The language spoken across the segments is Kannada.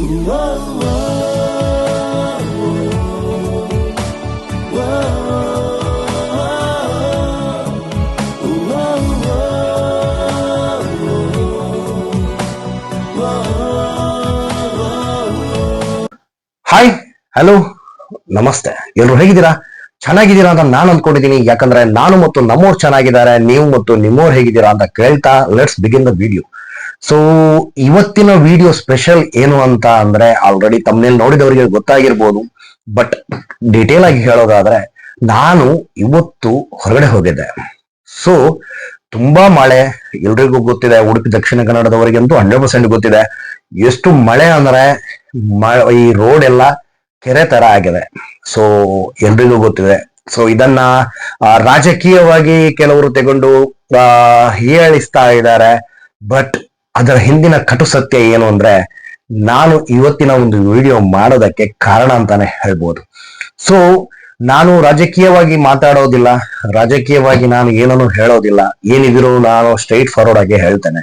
ಹಾಯ್ ಹಲೋ ನಮಸ್ತೆ. ಎಲ್ರು ಹೇಗಿದ್ದೀರಾ? ಚೆನ್ನಾಗಿದ್ದೀರಾ ಅಂತ ನಾನು ಅಂದ್ಕೊಂಡಿದ್ದೀನಿ. ಯಾಕಂದ್ರೆ ನಾನು ಮತ್ತು ನಮ್ಮವ್ರು ಚೆನ್ನಾಗಿದ್ದಾರೆ, ನೀವು ಮತ್ತು ನಿಮ್ಮವ್ರು ಹೇಗಿದ್ದೀರಾ ಅಂತ ಕೇಳ್ತಾ let's begin the video so ಇವತ್ತಿನ ವಿಡಿಯೋ ಸ್ಪೆಷಲ್ ಏನು ಅಂತ ಅಂದ್ರೆ ಆಲ್ರೆಡಿ ತಮ್ಮನೇಲಿ ನೋಡಿದವರಿಗೆ ಗೊತ್ತಾಗಿರ್ಬೋದು ಬಟ್ ಡೀಟೇಲ್ ಆಗಿ ಹೇಳೋದಾದ್ರೆ ನಾನು ಇವತ್ತು ಹೊರಗಡೆ ಹೋಗಿದ್ದೆ. ಸೊ ತುಂಬಾ ಮಳೆ, ಎಲ್ರಿಗೂ ಗೊತ್ತಿದೆ, ಉಡುಪಿ, ದಕ್ಷಿಣ ಕನ್ನಡದವರಿಗಂತೂ ಹಂಡ್ರೆಡ್ ಪರ್ಸೆಂಟ್ ಗೊತ್ತಿದೆ. ಎಷ್ಟು ಮಳೆ ಅಂದ್ರೆ ಈ ರೋಡ್ ಎಲ್ಲ ಕೆರೆ ತರ ಆಗಿದೆ. ಸೊ ಎಲ್ರಿಗೂ ಗೊತ್ತಿದೆ. ಸೊ ಇದನ್ನ ರಾಜಕೀಯವಾಗಿ ಕೆಲವರು ತಗೊಂಡು ಹೀಯಾಳಿಸ್ತಾ ಇದ್ದಾರೆ. ಬಟ್ ಅದರ ಹಿಂದಿನ ಕಟು ಸತ್ಯ ಏನು ಅಂದ್ರೆ, ನಾನು ಇವತ್ತಿನ ಒಂದು ವಿಡಿಯೋ ಮಾಡೋದಕ್ಕೆ ಕಾರಣ ಅಂತಾನೆ ಹೇಳ್ಬೋದು. ಸೊ ನಾನು ರಾಜಕೀಯವಾಗಿ ಮಾತಾಡೋದಿಲ್ಲ, ರಾಜಕೀಯವಾಗಿ ನಾನು ಏನನ್ನು ಹೇಳೋದಿಲ್ಲ, ಏನಿದ್ರು ನಾನು ಸ್ಟ್ರೈಟ್ ಫಾರ್ವರ್ಡ್ ಆಗಿ ಹೇಳ್ತೇನೆ.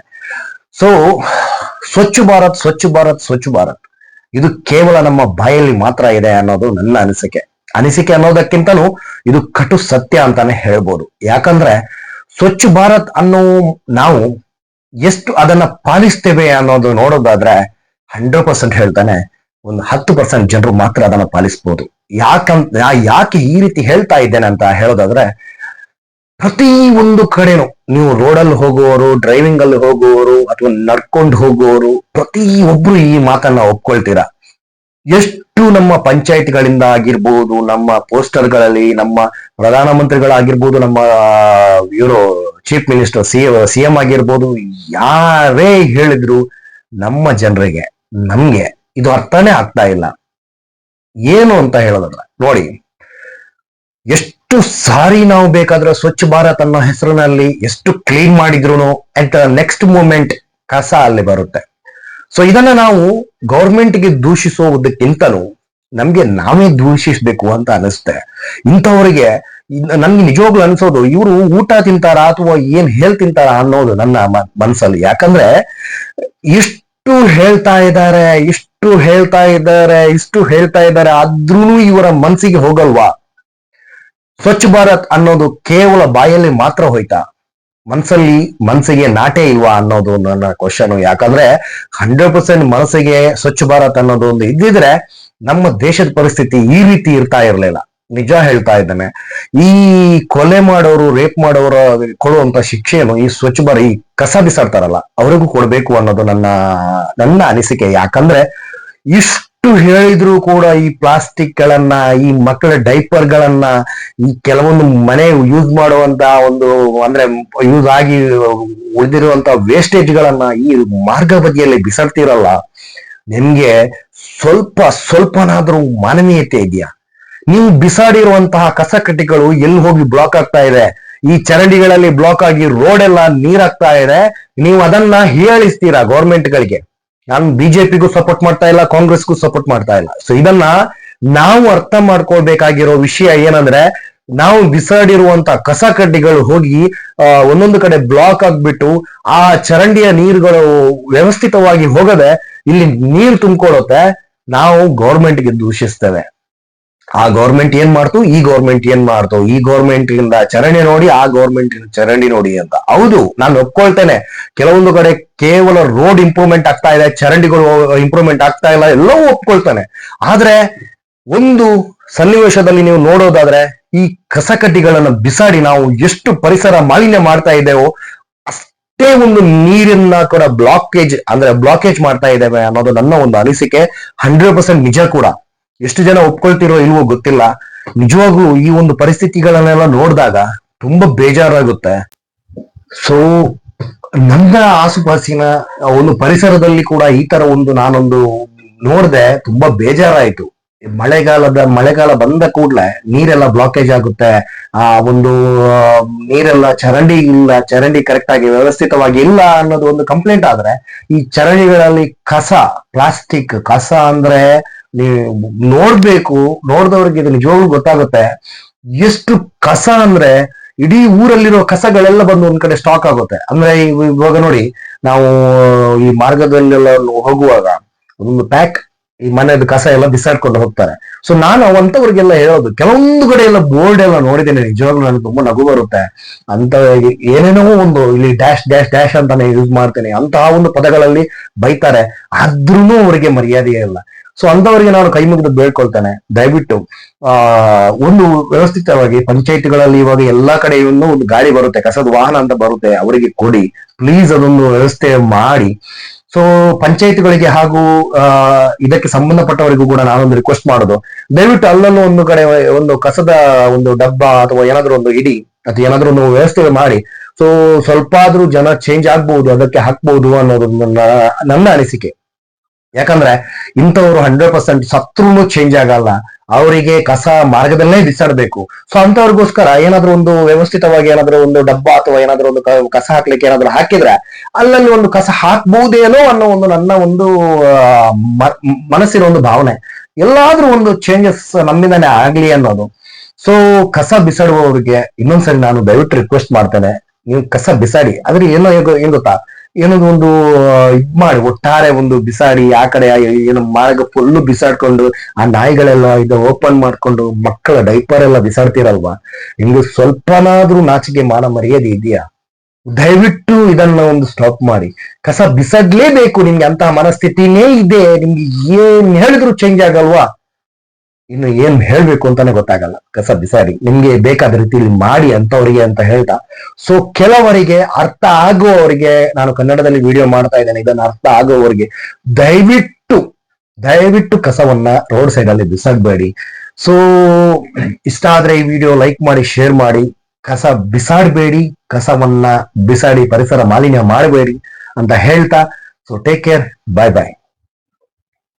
ಸೊ ಸ್ವಚ್ಛ ಭಾರತ್ ಸ್ವಚ್ಛ ಭಾರತ್ ಸ್ವಚ್ಛ ಭಾರತ್. ಇದು ಕೇವಲ ನಮ್ಮ ಬಾಯಲ್ಲಿ ಮಾತ್ರ ಇದೆ ಅನ್ನೋದು ನನ್ನ ಅನಿಸಿಕೆ. ಅನಿಸಿಕೆ ಅನ್ನೋದಕ್ಕಿಂತಲೂ ಇದು ಕಟು ಸತ್ಯ ಅಂತಾನೆ ಹೇಳ್ಬೋದು. ಯಾಕಂದ್ರೆ, ಸ್ವಚ್ಛ ಭಾರತ್ ಅನ್ನೋ ನಾವು ಎಷ್ಟು ಅದನ್ನ ಪಾಲಿಸ್ತೇವೆ ಅನ್ನೋದು ನೋಡೋದಾದ್ರೆ ಹಂಡ್ರೆಡ್ ಪರ್ಸೆಂಟ್ ಹೇಳ್ತಾನೆ. ಒಂದು ಹತ್ತು ಪರ್ಸೆಂಟ್ ಜನರು ಮಾತ್ರ ಅದನ್ನ ಪಾಲಿಸ್ಬೋದು. ಯಾಕಂತ ಯಾಕೆ ಈ ರೀತಿ ಹೇಳ್ತಾ ಇದ್ದೇನೆ ಅಂತ ಹೇಳೋದಾದ್ರೆ, ಪ್ರತಿ ಒಂದು ಕಡೆನು ನೀವು ರೋಡಲ್ಲಿ ಹೋಗುವವರು ಡ್ರೈವಿಂಗ್ ಅಲ್ಲಿ ಹೋಗುವವರು, ಅಥವಾ ನಡ್ಕೊಂಡು ಹೋಗುವವರು, ಪ್ರತಿ ಒಬ್ರು ಈ ಮಾತನ್ನ ಒಪ್ಕೊಳ್ತೀರಾ? ಎಷ್ಟು ನಮ್ಮ ಪಂಚಾಯತ್ಗಳಿಂದ ಆಗಿರ್ಬೋದು, ನಮ್ಮ ಪೋಸ್ಟರ್ಗಳಲ್ಲಿ, ನಮ್ಮ ಪ್ರಧಾನಮಂತ್ರಿಗಳಾಗಿರ್ಬೋದು, ನಮ್ಮ ಇವರು ಚೀಫ್ ಮಿನಿಸ್ಟರ್, ಸಿ ಎಂ ಆಗಿರ್ಬೋದು, ಯಾರೇ ಹೇಳಿದ್ರು ನಮ್ಮ ಜನರಿಗೆ, ನಮ್ಗೆ ಇದು ಅರ್ಥನೇ ಆಗ್ತಾ ಇಲ್ಲ. ಏನು ಅಂತ ಹೇಳೋದಲ್ಲ ನೋಡಿ, ಎಷ್ಟು ಸಾರಿ ನಾವು ಬೇಕಾದ್ರೆ ಸ್ವಚ್ಛ ಭಾರತ್ ಅನ್ನೋ ಹೆಸರಿನಲ್ಲಿ ಎಷ್ಟು ಕ್ಲೀನ್ ಮಾಡಿದ್ರು ಅಟ್ ನೆಕ್ಸ್ಟ್ ಮೂಮೆಂಟ್ ಕಸ ಅಲ್ಲಿ ಬರುತ್ತೆ. ಸೊ ಇದನ್ನ ನಾವು ಗೌರ್ಮೆಂಟ್ಗೆ ದೂಷಿಸೋದಕ್ಕಿಂತಲೂ ನಮ್ಗೆ ನಾವೇ ದೂಷಿಸ್ಬೇಕು ಅಂತ ಅನಿಸುತ್ತೆ ಇಂಥವ್ರಿಗೆ ನನ್ಗೆ ನಿಜವಾಗ್ಲು ಅನ್ಸೋದು, ಇವರು ಊಟ ತಿಂತಾರ ಅಥವಾ ಏನ್ ಹೇಳ್ ತಿಂತಾರ ಅನ್ನೋದು ನನ್ನ ಮನ್ಸಲ್ಲಿ. ಯಾಕಂದ್ರೆ ಇಷ್ಟು ಹೇಳ್ತಾ ಇದ್ದಾರೆ, ಇಷ್ಟು ಹೇಳ್ತಾ ಇದ್ದಾರೆ, ಇಷ್ಟು ಹೇಳ್ತಾ ಇದ್ದಾರೆ ಆದ್ರೂ ಇವರ ಮನ್ಸಿಗೆ ಹೋಗಲ್ವಾ? ಸ್ವಚ್ಛ ಭಾರತ್ ಅನ್ನೋದು ಕೇವಲ ಬಾಯಲ್ಲಿ ಮಾತ್ರ ಹೋಯ್ತಾ? ಮನ್ಸಲ್ಲಿ ಮನಸ್ಸಿಗೆ ನಾಟೇ ಇಲ್ವಾ ಅನ್ನೋದು ನನ್ನ ಕ್ವಶನ್ ಯಾಕಂದ್ರೆ ಹಂಡ್ರೆಡ್ ಪರ್ಸೆಂಟ್ ಮನಸ್ಸಿಗೆ ಸ್ವಚ್ಛ ಭಾರತ್ ಅನ್ನೋದು ಒಂದು ಇದ್ದಿದ್ರೆ ನಮ್ಮ ದೇಶದ ಪರಿಸ್ಥಿತಿ ಈ ರೀತಿ ಇರ್ತಾ ಇರಲಿಲ್ಲ. ನಿಜ ಹೇಳ್ತಾ ಇದ್ದಾನೆ. ಈ ಕೊಲೆ ಮಾಡೋರು ರೇಪ್ ಮಾಡೋರು ಕೊಡುವಂತ ಶಿಕ್ಷೆಯನ್ನು ಈ ಸ್ವಚ್ಛ ಭಾರತ್, ಈ ಕಸ ಬಿಸಾಡ್ತಾರಲ್ಲ, ಅವರಿಗೂ ಕೊಡಬೇಕು ಅನ್ನೋದು ನನ್ನ ನನ್ನ ಅನಿಸಿಕೆ. ಯಾಕಂದ್ರೆ ಇಷ್ಟು ಹೇಳಿದ್ರು ಕೂಡ ಈ ಪ್ಲಾಸ್ಟಿಕ್ ಗಳನ್ನ ಈ ಮಕ್ಕಳ ಡೈಪರ್ ಗಳನ್ನ ಈ ಕೆಲವೊಂದು ಮನೆ ಯೂಸ್ ಮಾಡುವಂತ ಒಂದು, ಅಂದ್ರೆ ಯೂಸ್ ಆಗಿ ಉಳಿದಿರುವಂತ ವೇಸ್ಟೇಜ್ ಗಳನ್ನ ಈ ಮಾರ್ಗ ಬದಿಯಲ್ಲಿ ಬಿಸಾಡ್ತಿರಲ್ಲ, ನಿಮ್ಗೆ ಸ್ವಲ್ಪ ಸ್ವಲ್ಪನಾದ್ರೂ ಮಾನವೀಯತೆ ಇದೆಯಾ? ನೀವು ಬಿಸಾಡಿರುವಂತಹ ಕಸ ಕಟ್ಟಿಗಳು ಎಲ್ಲಿ ಹೋಗಿ ಬ್ಲಾಕ್ ಆಗ್ತಾ ಇದೆ? ಈ ಚರಂಡಿಗಳಲ್ಲಿ ಬ್ಲಾಕ್ ಆಗಿ ರೋಡ್ ಎಲ್ಲ ನೀರಾಗ್ತಾ ಇದೆ, ನೀವು ಅದನ್ನ ಹೇಳಿಸ್ತೀರಾ ಗೌರ್ಮೆಂಟ್ ಗಳಿಗೆ ನಾನು ಬಿಜೆಪಿಗೂ ಸಪೋರ್ಟ್ ಮಾಡ್ತಾ ಇಲ್ಲ, ಕಾಂಗ್ರೆಸ್ಗೂ ಸಪೋರ್ಟ್ ಮಾಡ್ತಾ ಇಲ್ಲ. ಸೊ ಇದನ್ನ ನಾವು ಅರ್ಥ ಮಾಡ್ಕೊಳ್ಬೇಕಾಗಿರೋ ವಿಷಯ ಏನಂದ್ರೆ, ನಾವು ಬಿಸಾಡಿರುವಂತ ಕಸ ಕಡ್ಡಿಗಳು ಹೋಗಿ ಒಂದೊಂದು ಕಡೆ ಬ್ಲಾಕ್ ಆಗ್ಬಿಟ್ಟು ಆ ಚರಂಡಿಯ ನೀರುಗಳು ವ್ಯವಸ್ಥಿತವಾಗಿ ಹೋಗದೆ, ಇಲ್ಲಿ ನೀರು ತುಂಬಿಕೊಳ್ಳುತ್ತೆ ನಾವು ಗೌರ್ಮೆಂಟ್ಗೆ ದೂಷಿಸ್ತೇವೆ. ಆ ಗೌರ್ಮೆಂಟ್ ಏನ್ ಮಾಡ್ತು? ಈ ಗೌರ್ಮೆಂಟ್ ಏನ್ ಮಾಡ್ತು? ಈ ಗೌರ್ಮೆಂಟ್ ಇಂದ ಚರಂಡಿ ನೋಡಿ, ಆ ಗೌರ್ಮೆಂಟ್ ಚರಂಡಿ ನೋಡಿ ಅಂತ. ಹೌದು, ನಾನು ಒಪ್ಕೊಳ್ತೇನೆ. ಕೆಲವೊಂದು ಕಡೆ ಕೇವಲ ರೋಡ್ ಇಂಪ್ರೂವ್ಮೆಂಟ್ ಆಗ್ತಾ ಇದೆ, ಚರಂಡಿಗಳು ಇಂಪ್ರೂವ್ಮೆಂಟ್ ಆಗ್ತಾ ಇಲ್ಲ, ಎಲ್ಲವೂ ಒಪ್ಕೊಳ್ತಾನೆ. ಆದ್ರೆ ಒಂದು ಸನ್ನಿವೇಶದಲ್ಲಿ ನೀವು ನೋಡೋದಾದ್ರೆ, ಈ ಕಸಕಡ್ಡಿಗಳನ್ನು ಬಿಸಾಡಿ ನಾವು ಎಷ್ಟು ಪರಿಸರ ಮಾಲಿನ್ಯ ಮಾಡ್ತಾ ಇದ್ದೇವೋ, ಅಷ್ಟೇ ಒಂದು ನೀರನ್ನ ಕೂಡ ಬ್ಲಾಕೇಜ್ ಅಂದ್ರೆ ಬ್ಲಾಕೇಜ್ ಮಾಡ್ತಾ ಇದ್ದೇವೆ ಅನ್ನೋದು ನನ್ನ ಒಂದು ಅನಿಸಿಕೆ. ಹಂಡ್ರೆಡ್ ಪರ್ಸೆಂಟ್ ನಿಜ ಕೂಡ. ಎಷ್ಟು ಜನ ಒಪ್ಕೊಳ್ತಿರೋ ಇಲ್ವೋ ಗೊತ್ತಿಲ್ಲ. ನಿಜವಾಗ್ಲೂ ಈ ಒಂದು ಪರಿಸ್ಥಿತಿಗಳನ್ನೆಲ್ಲ ನೋಡಿದಾಗ ತುಂಬಾ ಬೇಜಾರಾಗುತ್ತೆ. ಸೊ ನನ್ನ ಆಸುಪಾಸಿನ ಒಂದು ಪರಿಸರದಲ್ಲಿ ಕೂಡ ಈ ತರ ಒಂದು ನಾನೊಂದು ನೋಡ್ದೆ ತುಂಬಾ ಬೇಜಾರಾಯ್ತು. ಮಳೆಗಾಲದ, ಮಳೆಗಾಲ ಬಂದ ಕೂಡ್ಲೆ ನೀರೆಲ್ಲ ಬ್ಲಾಕೇಜ್ ಆಗುತ್ತೆ. ಆ ಒಂದು ನೀರೆಲ್ಲ ಚರಂಡಿ ಇಲ್ಲ, ಚರಂಡಿ ಕರೆಕ್ಟ್ ಆಗಿ ವ್ಯವಸ್ಥಿತವಾಗಿ ಇಲ್ಲ ಅನ್ನೋದು ಒಂದು ಕಂಪ್ಲೇಂಟ್ ಆದ್ರೆ ಈ ಚರಂಡಿಗಳಲ್ಲಿ ಕಸ ಪ್ಲಾಸ್ಟಿಕ್ ಕಸ ಅಂದ್ರೆ ನೋಡ್ಬೇಕು, ನೋಡ್ದವ್ರಿಗೆ ಇದು ನಿಜವಾಗ್ಲೂ ಗೊತ್ತಾಗುತ್ತೆ. ಎಷ್ಟು ಕಸ ಅಂದ್ರೆ ಇಡೀ ಊರಲ್ಲಿರೋ ಕಸಗಳೆಲ್ಲ ಬಂದು ಒಂದ್ ಕಡೆ ಸ್ಟಾಕ್ ಆಗುತ್ತೆ. ಅಂದ್ರೆ ಇವ- ಇವಾಗ ನೋಡಿ, ನಾವು ಈ ಮಾರ್ಗದಲ್ಲೆಲ್ಲ ಹೋಗುವಾಗ ಒಂದು ಪ್ಯಾಕ್ ಈ ಮನೆಯದು ಕಸ ಎಲ್ಲ ಬಿಸಾಡ್ಕೊಂಡು ಹೋಗ್ತಾರೆ. ಸೊ ನಾನು ಅವಂತವ್ರಿಗೆಲ್ಲ ಹೇಳೋದು, ಕೆಲವೊಂದು ಕಡೆ ಎಲ್ಲ ಬೋರ್ಡ್ ಎಲ್ಲ ನೋಡಿದ್ದೇನೆ, ನಿಜವಾಗ್ಲೂ ನನಗೆ ತುಂಬಾ ನಗು ಬರುತ್ತೆ. ಅಂತ ಏನೇನೋ ಒಂದು ಇಲ್ಲಿ ಡ್ಯಾಶ್ ಡ್ಯಾಶ್ ಡ್ಯಾಶ್ ಅಂತಾನೆ ಯೂಸ್ ಮಾಡ್ತೇನೆ ಅಂತಹ ಒಂದು ಪದಗಳಲ್ಲಿ ಬೈತಾರೆ ಆದ್ರೂ ಅವರಿಗೆ ಮರ್ಯಾದೆಯೇ ಇಲ್ಲ. ಸೊ ಅಂತವರಿಗೆ ನಾನು ಕೈ ಮುಗಿದು ಬೇಡ್ಕೊಳ್ತೇನೆ. ದಯವಿಟ್ಟು, ಆ, ಒಂದು ವ್ಯವಸ್ಥಿತವಾಗಿ ಪಂಚಾಯತ್ಗಳಲ್ಲಿ ಇವಾಗ ಎಲ್ಲಾ ಕಡೆ ಒಂದು ಗಾಡಿ ಬರುತ್ತೆ, ಕಸದ ವಾಹನ ಅಂತ ಬರುತ್ತೆ, ಅವರಿಗೆ ಕೊಡಿ. ಪ್ಲೀಸ್ ಅದೊಂದು ವ್ಯವಸ್ಥೆ ಮಾಡಿ. ಸೊ ಪಂಚಾಯತ್ಗಳಿಗೆ ಹಾಗೂ ಇದಕ್ಕೆ ಸಂಬಂಧಪಟ್ಟವರಿಗೂ ಕೂಡ ನಾನೊಂದು ರಿಕ್ವೆಸ್ಟ್ ಮಾಡೋದು. ದಯವಿಟ್ಟು ಅಲ್ಲಲ್ಲೂ ಒಂದು ಕಡೆ, ಒಂದು ಕಸದ ಒಂದು ಡಬ್ಬ ಅಥವಾ ಏನಾದರೂ ಒಂದು ಇಡಿ ಅಥವಾ ಏನಾದರೂ ಒಂದು ವ್ಯವಸ್ಥೆ ಮಾಡಿ. ಸೊ ಸ್ವಲ್ಪ ಆದ್ರೂ ಜನ ಚೇಂಜ್ ಆಗ್ಬಹುದು ಅದಕ್ಕೆ ಹಾಕ್ಬಹುದು ಅನ್ನೋದು ನನ್ನ ಅನಿಸಿಕೆ. ಯಾಕಂದ್ರೆ ಇಂಥವ್ರು ಹಂಡ್ರೆಡ್ ಪರ್ಸೆಂಟ್ ಸತ್ರೂ ಚೇಂಜ್ ಆಗಲ್ಲ. ಅವರಿಗೆ ಕಸ ಮಾರ್ಗದಲ್ಲೇ ಬಿಸಾಡಬೇಕು. ಸೊ ಅಂತವ್ರಿಗೋಸ್ಕರ ಏನಾದ್ರೂ ಒಂದು ವ್ಯವಸ್ಥಿತವಾಗಿ ಏನಾದ್ರೂ ಒಂದು ಡಬ್ಬ ಅಥವಾ ಏನಾದ್ರೂ ಒಂದು ಕಸ ಹಾಕ್ಲಿಕ್ಕೆ ಏನಾದ್ರೂ ಹಾಕಿದ್ರೆ ಅಲ್ಲಲ್ಲಿ ಒಂದು ಕಸ ಹಾಕ್ಬಹುದೇನೋ ಅನ್ನೋ ಒಂದು ನನ್ನ ಒಂದು ಮನಸ್ಸಿನ ಒಂದು ಭಾವನೆ. ಎಲ್ಲಾದ್ರೂ ಒಂದು ಚೇಂಜಸ್ ನಮ್ಮಿಂದನೇ ಆಗ್ಲಿ ಅನ್ನೋದು. ಸೊ ಕಸ ಬಿಸಾಡುವವರಿಗೆ ಇನ್ನೊಂದ್ಸರಿ ನಾನು ದಯವಿಟ್ಟು ರಿಕ್ವೆಸ್ಟ್ ಮಾಡ್ತೇನೆ. ನೀವು ಕಸ ಬಿಸಾಡಿ. ಆದ್ರೆ ಏನು ಏನ್ ಗೊತ್ತಾ? ಏನೋ ಒಂದು ಇದ್ ಮಾಡಿ, ಒಟ್ಟಾರೆ ಒಂದು ಬಿಸಾಡಿ, ಆ ಕಡೆ ಏನು ಮಾರ್ಗ ಫುಲ್ಲು ಬಿಸಾಡ್ಕೊಂಡು, ಆ ನಾಯಿಗಳೆಲ್ಲ ಇದು ಓಪನ್ ಮಾಡ್ಕೊಂಡು, ಮಕ್ಕಳ ಡೈಪರ್ ಎಲ್ಲ ಬಿಸಾಡ್ತಿರಲ್ವಾ? ನಿಮ್ಗೆ ಸ್ವಲ್ಪನಾದ್ರೂ ನಾಚಿಕೆ ಮಾನ ಮರ್ಯಾದೆ ಇದೆಯಾ? ದಯವಿಟ್ಟು ಇದನ್ನ ಒಂದು ಸ್ಟಾಪ್ ಮಾಡಿ. ಕಸ ಬಿಸಾಡ್ಲೇಬೇಕು ನಿಮ್ಗೆ ಅಂತ ಮನಸ್ಥಿತಿನೇ ಇದೆ. ನಿಮ್ಗೆ ಏನ್ ಹೇಳಿದ್ರು ಚೇಂಜ್ ಆಗಲ್ವಾ? ಇನ್ನು ಏನ್ ಹೇಳ್ಬೇಕು ಅಂತಾನೆ ಗೊತ್ತಾಗಲ್ಲ. ಕಸ ಬಿಸಾಡಿ. ನಿಮ್ಗೆ ಬೇಕಾದ ರೀತಿಯಲ್ಲಿ ಮಾಡಿ ಅಂತವರಿಗೆ ಅಂತ ಹೇಳ್ತಾ. ಸೊ ಕೆಲವರಿಗೆ ಅರ್ಥ ಆಗುವವರಿಗೆ ನಾನು ಕನ್ನಡದಲ್ಲಿ ವಿಡಿಯೋ ಮಾಡ್ತಾ ಇದ್ದೇನೆ. ಇದನ್ನ ಅರ್ಥ ಆಗುವವರಿಗೆ ದಯವಿಟ್ಟು ದಯವಿಟ್ಟು ಕಸವನ್ನ ರೋಡ್ ಸೈಡ್ ಅಲ್ಲಿ ಬಿಸಾಡಬೇಡಿ. ಸೊ ಇಷ್ಟ ಆದ್ರೆ ಈ ವಿಡಿಯೋ ಲೈಕ್ ಮಾಡಿ ಶೇರ್ ಮಾಡಿ. ಕಸ ಬಿಸಾಡಬೇಡಿ. ಕಸವನ್ನ ಬಿಸಾಡಿ, ಪರಿಸರ ಮಾಲಿನ್ಯ ಮಾಡಬೇಡಿ ಅಂತ ಹೇಳ್ತಾ. So take care bye bye